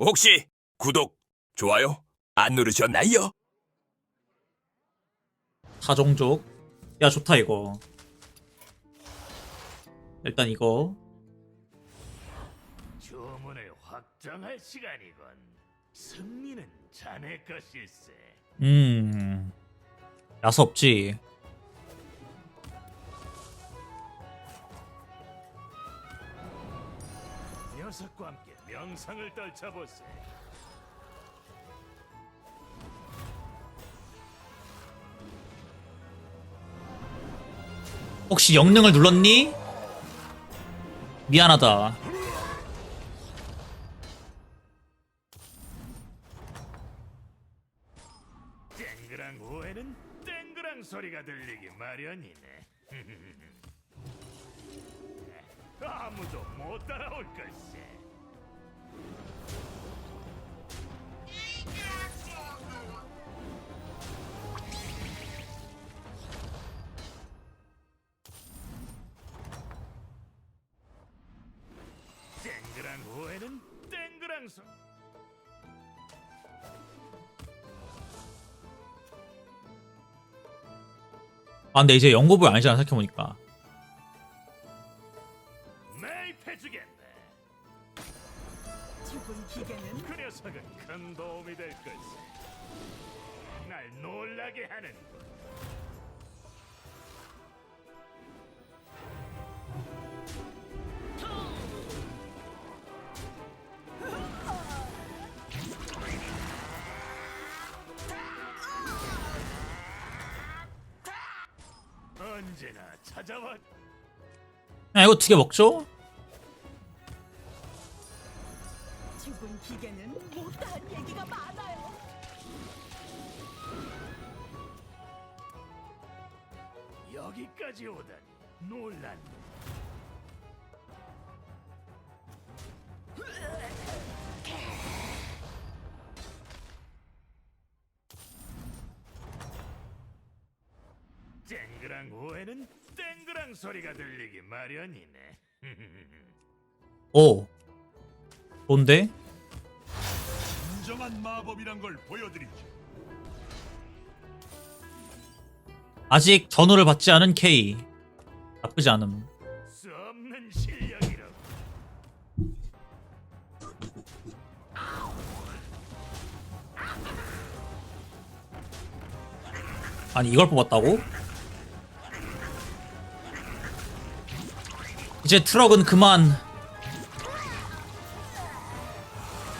혹시 구독, 좋아요 안 누르셨나요? 다종족 야 좋다 이거 일단 이거 주문을 확정할 시간이군. 승리는 자네 것일세. 음 야수 없지 명상을 떨쳐보세. 혹시 영능을 눌렀니? 미안하다 땡그랑 후에는 땡그랑 소리가 들리기 마련이네. 땡그랑 후에는 땡그랑 소. 아 근데 이제 영고부 아니잖아 생각해보니까 야 이거 두개 먹죠? 죽은 기계는 못다한 얘기가 많아요. 여기까지 오다니 놀랐 네. 땡그랑 후에는 땡그랑 소리가 들리기 마련이네. 오 뭔데? 진정한 마법이란 걸 보여드리죠. 아직 전우를 받지 않은 K 나쁘지 않음 수 없는 실력이라고. 아니 이걸 뽑았다고? 이제 트럭은 그만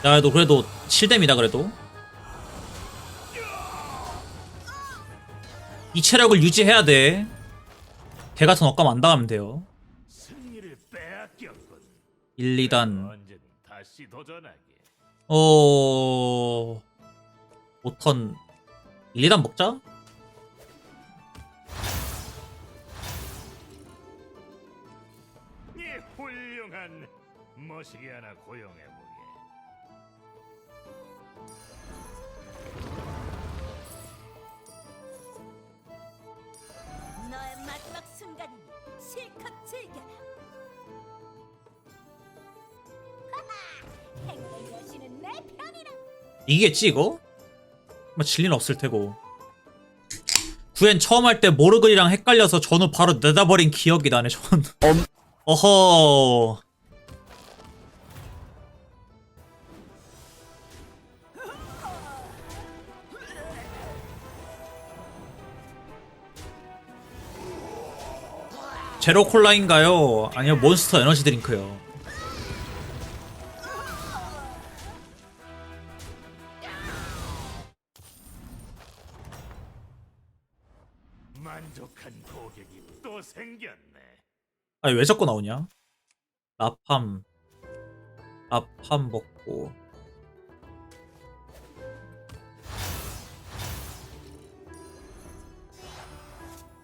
야 그래도 그래도 7뎀이다 그래도 이 체력을 유지해야 돼 개같은 억감 안 당하면 돼요 승리를 빼앗겼군. 1, 2단 언제든 다시 도전하게. 어... 5턴 1, 2단 먹자? 머시기 하나 고용해 보게. 너의 마지막 순간이니 실컷 즐겨라. 하하, 행운 여신은 내 편이라. 이기겠지 이거? 뭐 진리는 없을 테고 구엔 처음 할 때 모르글이랑 헷갈려서 전후 바로 내다버린 기억이 나네 전 어허 제로 콜라인가요? 아니요 몬스터 에너지 드링크요 만족한 고객이 또 생겼네. 아니 왜 자꾸 나오냐? 나팜 나팜 먹고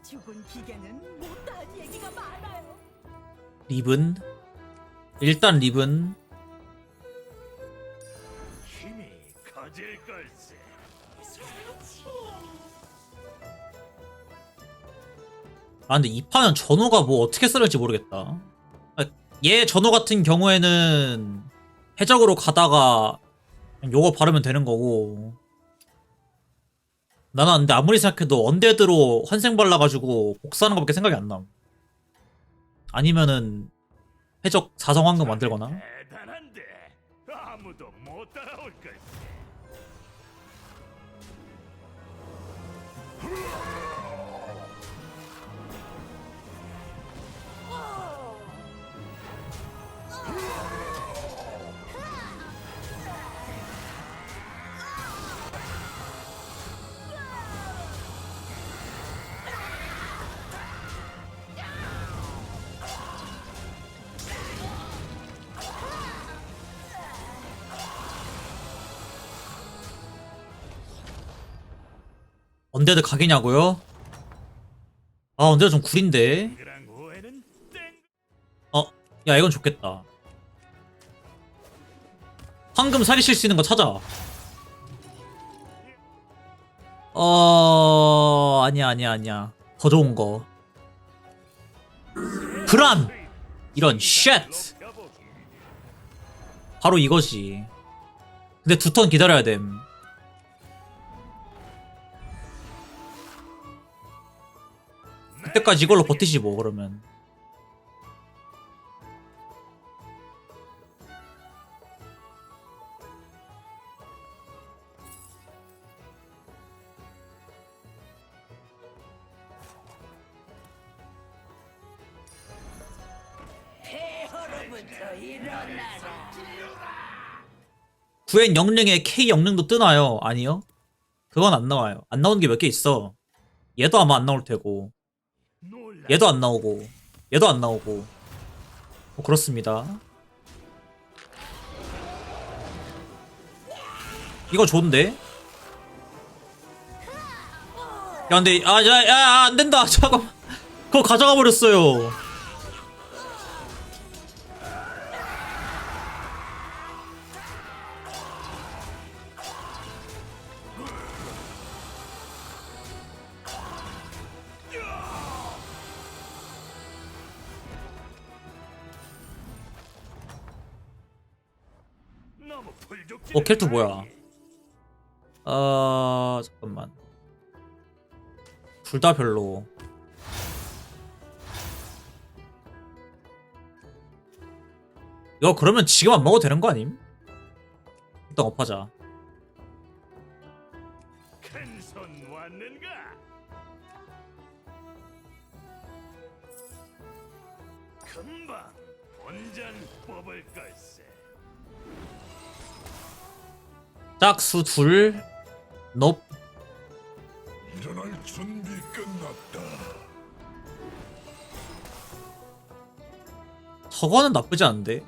죽은 기계는 립은? 일단 립은? 힘이 커질 걸세. 아 근데 이 판은 전호가 뭐 어떻게 쓰는지 모르겠다. 아, 얘 전호 같은 경우에는 해적으로 가다가 요거 바르면 되는 거고. 나는 근데 아무리 생각해도 언데드로 환생 발라가지고 복사하는 것밖에 생각이 안 남 아니면은 해적 사성 황금 만들거나 대단한데 아무도 못 따라올 걸. 언데드 각이냐고요? 아 언데드 좀 구린데. 어, 야 이건 좋겠다. 황금 사기칠 수 있는 거 찾아. 어, 아니야, 아니야, 아니야. 더 좋은 거. 불안! 이런 쉣! 바로 이거지. 근데 두 턴 기다려야 됨. 때까지 이걸로 버티지 뭐 그러면. 구엔 영릉에 K 영릉도 뜨나요? 아니요. 그건 안 나와요. 안 나오는 게 몇 개 있어. 얘도 아마 안 나올 테고. 얘도 안 나오고. 얘도 안 나오고. 뭐 그렇습니다. 이거 좋은데? 야, 근데, 아, 야, 야, 야, 안 된다. 잠깐. 그거 가져가 버렸어요. 켈트 뭐야? 어, 잠깐만. 둘 다 별로. 이거 그러면 지금 안 먹어도 되는 거 아님? 일단 업하자. 금방 본전 뽑을 걸 짝수 둘, 넙. 일어날 준비 끝났다. 저거는 나쁘지 않은데.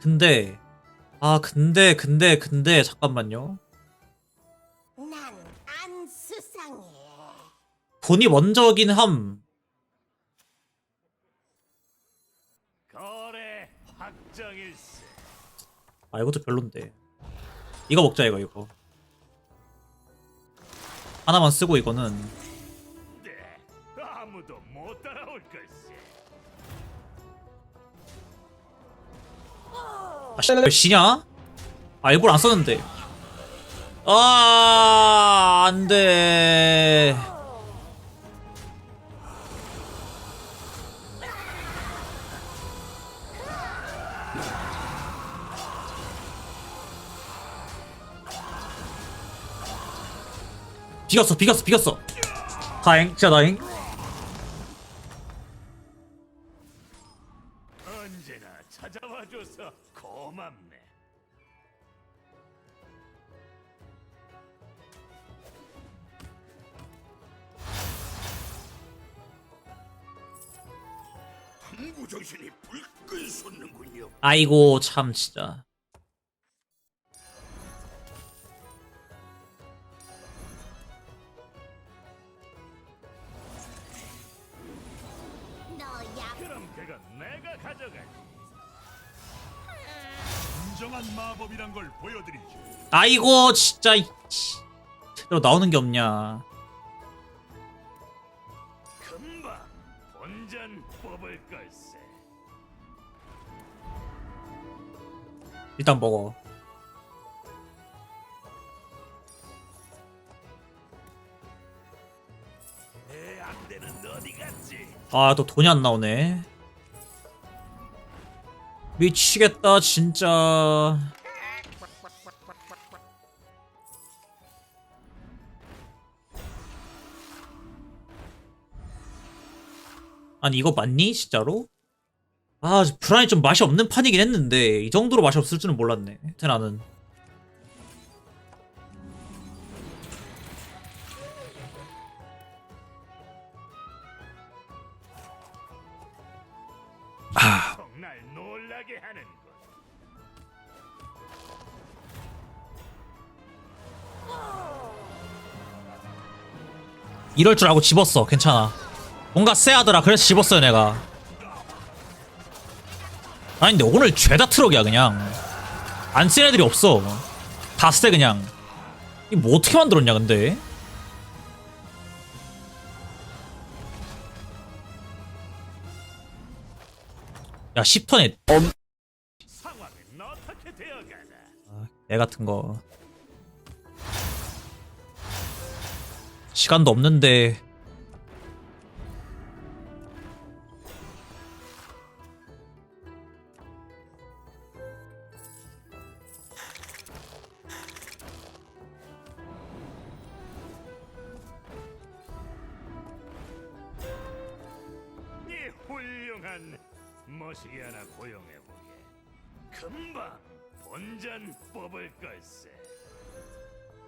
근데, 아, 근데, 근데, 근데, 잠깐만요. 난 안 수상해. 돈이 먼저긴 함. 거래 확정일세. 아, 이것도 별론데. 이거 먹자, 이거, 이거. 하나만 쓰고 이거는. 아, 씨, 몇 시냐? 아, 일부러 안 썼는데. 아, 안 돼. 비겼어, 비겼어, 비겼어. 다행, 진짜 다행. 언제나 찾아와줘서 고맙네. 당구 정신이 불끈 솟는군요. 아이고, 참, 진짜. 아이고 진짜 제대로 나오는 게 없냐. 금방 본전 뽑을 걸세. 일단 먹어. 내 안대는 어디 갔지? 아 또 돈이 안 나오네. 미치겠다 진짜. 아니, 이거 맞니? 진짜로? 아, 브라이 좀 맛이 없는 판이긴 했는데, 이 정도로 맛이 없을 줄은 몰랐네. 놀라게 하는 것. 이럴 줄 알고 집었어. 괜찮아. 뭔가 쎄하더라. 그래서 집었어요, 내가. 아니, 근데 오늘 죄다 트럭이야, 그냥. 안 쓴 애들이 없어. 다 쎄, 그냥. 이뭐 어떻게 만들었냐, 근데? 야, 10턴에 상황은 어떻게 되어가나? 애 같은 거. 시간도 없는데. 하나 고용해 보게. 금방 본전 뽑을 걸세.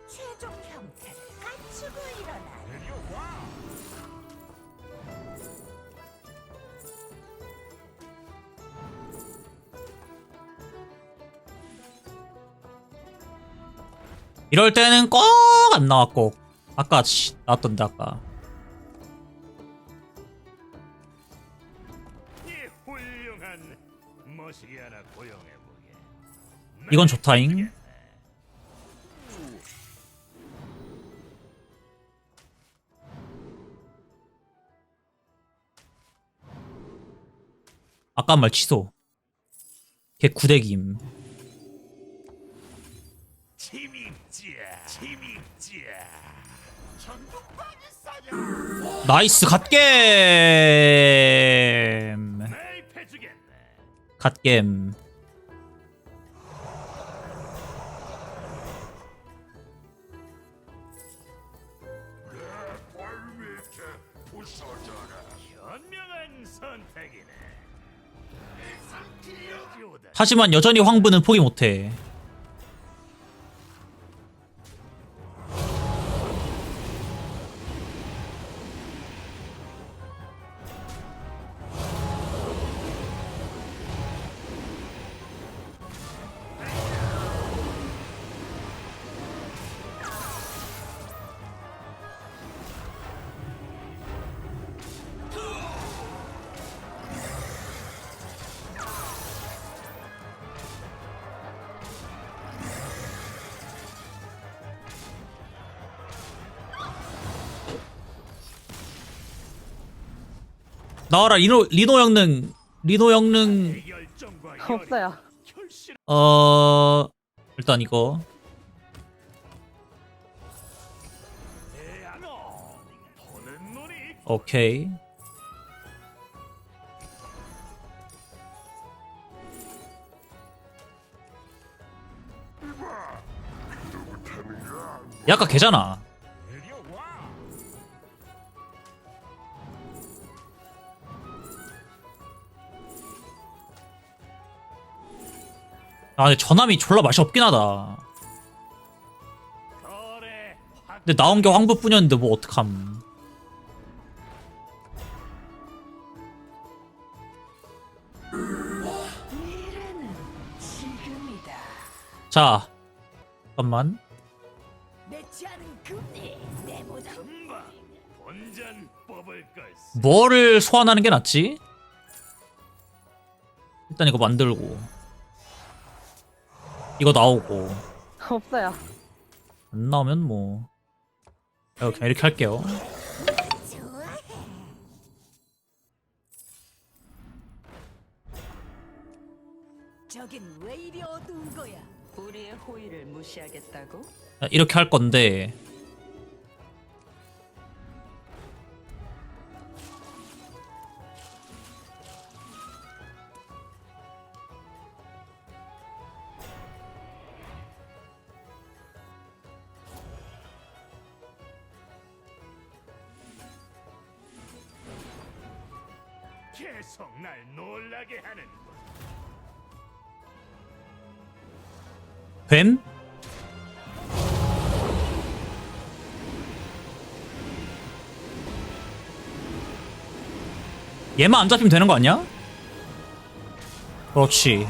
최종 형태를 갖추고 일어나. 이럴 때는 꼭안 꼭. 아까 씨, 나왔던데 아까. 이건 좋다잉. 아까 한말 취소. 걔 구대김. 나이스 갓겜. 갓겜. 하지만 여전히 황부는 포기 못해. 나와라 리노 리노 영능 리노 영능. 없어요. 어 일단 이거. 오케이. 약간 걔잖아 아 근데 전함이 졸라 맛이 없긴 하다 근데 나온 게 황부뿐이었는데 뭐 어떡함 자 잠깐만. 뭐를 소환하는 게 낫지? 일단 이거 만들고 이거 나오고 없어요. 안 나오면 뭐 이렇게 이렇게 할게요. 저긴 왜 이리 어두운 거야? 우리의 호의를 무시하겠다고? 이렇게 할 건데 계속 날 놀라게 하는 뱀? 얘만 안 잡히면 되는 거 아니야? 그렇지.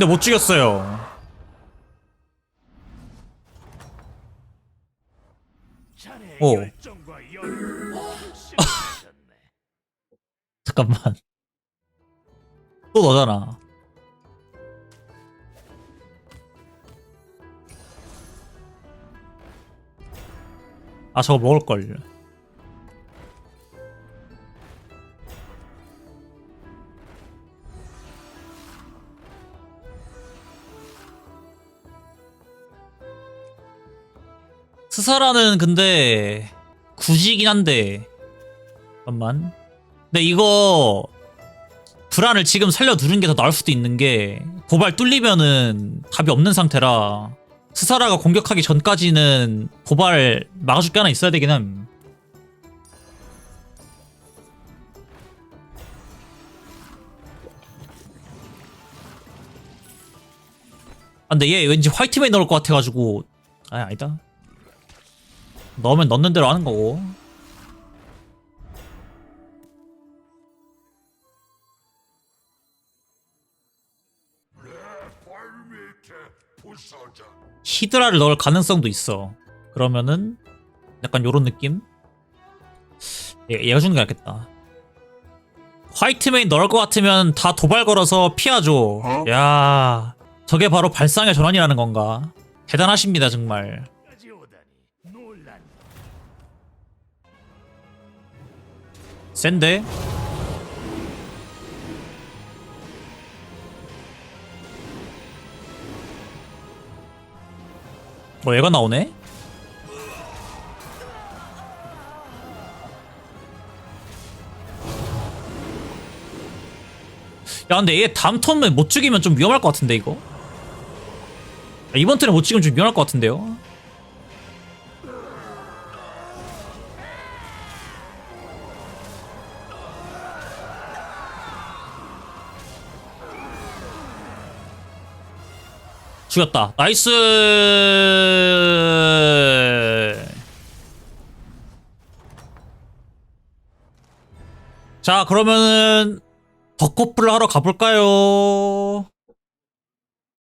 근데 못 죽였어요. 오. 잠깐만. 또 너잖아. 아, 저거 먹을걸. 스사라는 근데 굳이긴 한데. 잠깐만. 근데 이거 불안을 지금 살려 두는 게 더 나을 수도 있는 게 도발 뚫리면은 답이 없는 상태라 스사라가 공격하기 전까지는 도발 막아줄 게 하나 있어야 되긴 함. 아, 근데 얘 왠지 화이트맨 넣을 것 같아가지고. 아 아니다 넣으면 넣는 대로 하는 거고 히드라를 넣을 가능성도 있어. 그러면은 약간 요런 느낌? 얘, 얘가 주는 게 낫겠다. 화이트메인 넣을 것 같으면 다 도발 걸어서 피하죠. 야, 저게 바로 발상의 전환이라는 건가? 대단하십니다, 정말. 센데? 뭐 얘가 나오네? 야 근데 얘 다음 턴에 못 죽이면 좀 위험할 것 같은데 이거? 야, 이번 턴에 못 죽이면 좀 위험할 것 같은데요? 죽였다. 나이스. 자, 그러면은 덕커플을 하러 가볼까요?